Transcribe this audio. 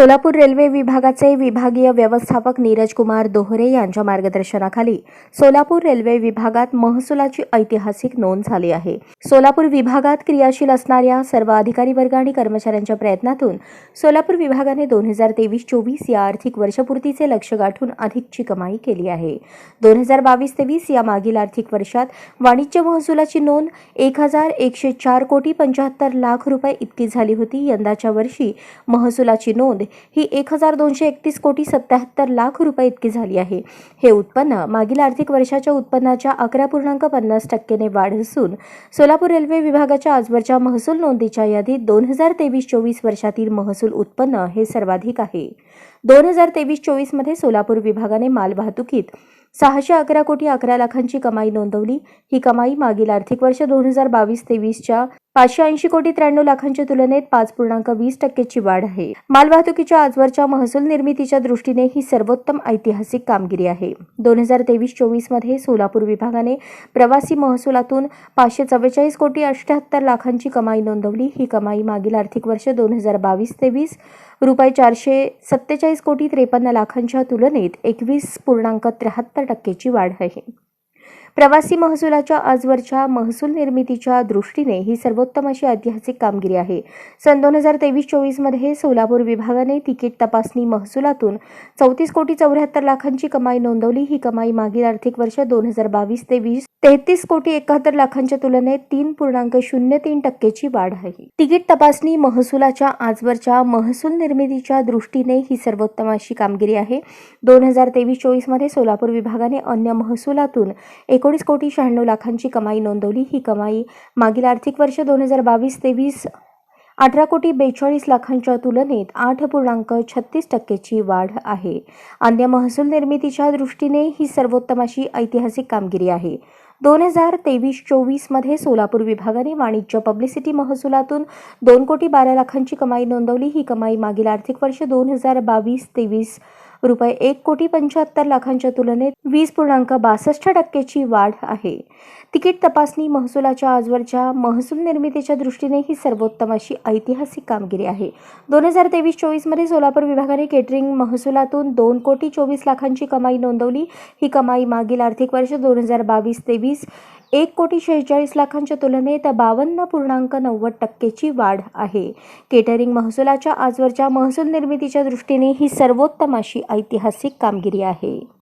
Solapur railway विभागाचे विभागीय व्यवस्थापक नीरज कुमार दोहरे यांच्या मार्गदर्शनाखाली सोलापूर रेल्वे विभागात महसुलाची ऐतिहासिक नोंद झाली आहे. सोलापूर विभागात क्रियाशील असणाऱ्या सर्व अधिकारी वर्ग आणि कर्मचाऱ्यांच्या प्रयत्नातून सोलापूर विभागाने दोन हजार तेवीस चोवीस या आर्थिक वर्षपूर्तीचे लक्ष गाठून अधिकची कमाई केली आहे. दोन हजार बावीस तेवीस या मागील आर्थिक वर्षात वाणिज्य महसुलाची नोंद एक हजार एकशे चार कोटी पंच्याहत्तर लाख रुपये इतकी झाली होती. यंदाच्या वर्षी महसुलाची नोंद ही एक हजार दोनशे एकतीस कोटी सत्याहत्तर लाख रुपये इतकी झाली आहे. हे उत्पन्न मागील आर्थिक वर्षाच्या उत्पन्नाच्या अकरा पूर्णांक पन्नास टक्केने वाढ असून सोलापूर रेल्वे विभागाच्या आजवरच्या महसूल नोंदीच्या यादीत दोन हजार तेवीस चोवीस वर्षातील महसूल उत्पन्न हे सर्वाधिक आहे. दोन हजार तेवीस चोवीसमध्ये सोलापूर विभागाने मालवाहतुकीत सहाशे अकरा कोटी अकरा लाखांची कमाई नोंदवली. ही कमाई मागील आर्थिक वर्ष दोन हजार बावीस तेवीसच्या पाचशे ऐंशी कोटी त्र्याण्णव लाखांच्या तुलनेत पाच पूर्णांक वीस टक्केची वाढ आहे. मालवाहतुकीच्या आजवरच्या महसूल निर्मितीच्या दृष्टीने ही सर्वोत्तम ऐतिहासिक कामगिरी आहे. दोन हजार तेवीस चोवीसमध्ये सोलापूर विभागाने प्रवासी महसुलातून पाचशे चव्वेचाळीस कोटी अठ्याहत्तर लाखांची कमाई नोंदवली. ही कमाई मागील आर्थिक वर्ष दोन हजार बावीस तेवीस रुपये चारशे सत्तेचाळीस कोटी त्रेपन्न लाखांच्या तुलनेत एकवीस पूर्णांक त्र्याहत्तर टक्केची वाढ आहे. प्रवासी महसुलाच्या आजवरच्या महसूल निर्मितीच्या दृष्टीने ही सर्वोत्तम अशी ऐतिहासिक कामगिरी आहे. सन दोन हजार तेवीस चोवीसमध्ये सोलापूर विभागाने तिकीट तपासणी महसुलातून चौतीस कोटी चौऱ्याहत्तर लाखांची कमाई नोंदवली. ही कमाई मागील आर्थिक वर्ष दोन हजार बावीस तेवीस तेहतीस कोटी एकाहत्तर लाखांच्या तुलनेत तीन पूर्णांक शून्य तीन टक्केची वाढ आहे. तिकीट तपासणी महसुलाच्या आजवरच्या महसूल निर्मितीच्या दृष्टीने ही सर्वोत्तम अशी कामगिरी आहे. दोन हजार तेवीस चोवीसमध्ये सोलापूर विभागाने अन्य महसुलातून एकोणीस कोटी शहाण्णव लाखांची कमाई नोंदवली. ही कमाई मागील आर्थिक वर्ष दोन हजार बावीस तेवीस अठरा कोटी बेचाळीस लाखांच्या तुलनेत आठ पूर्णांक छत्तीस टक्केची वाढ आहे. अन्य महसूल निर्मितीच्या दृष्टीने ही सर्वोत्तम अशी ऐतिहासिक कामगिरी आहे. दोन हजार तेवीस चोवीसमध्ये सोलापूर विभागाने वाणिज्य पब्लिसिटी महसुलातून दोन कोटी बारा लाखांची कमाई नोंदवली. ही कमाई मागील आर्थिक वर्ष दोन हजार बावीस तेवीस रुपये एक कोटी पंच्याहत्तर लाखांच्या तुलनेत वीस पूर्णांक बासष्ट टक्केची वाढ आहे. तिकीट तपासणी महसुलाच्या आजवरच्या महसूल निर्मितीच्या दृष्टीने ही सर्वोत्तम अशी ऐतिहासिक कामगिरी आहे. दोन हजार तेवीस चोवीसमध्ये सोलापूर विभागाने केटरिंग महसुलातून दोन कोटी चोवीस लाखांची कमाई नोंदवली. ही कमाई मागील आर्थिक वर्ष दोन हजार बावीस तेवीस एक कोटी शेहेचाळीस लाखांच्या तुलनेत बावन्न पूर्णांक नव्वद टक्केची वाढ आहे. केटरिंग महसुलाच्या आजवरच्या महसूल निर्मितीच्या दृष्टीने ही सर्वोत्तम अशी ऐतिहासिक कामगिरी आहे.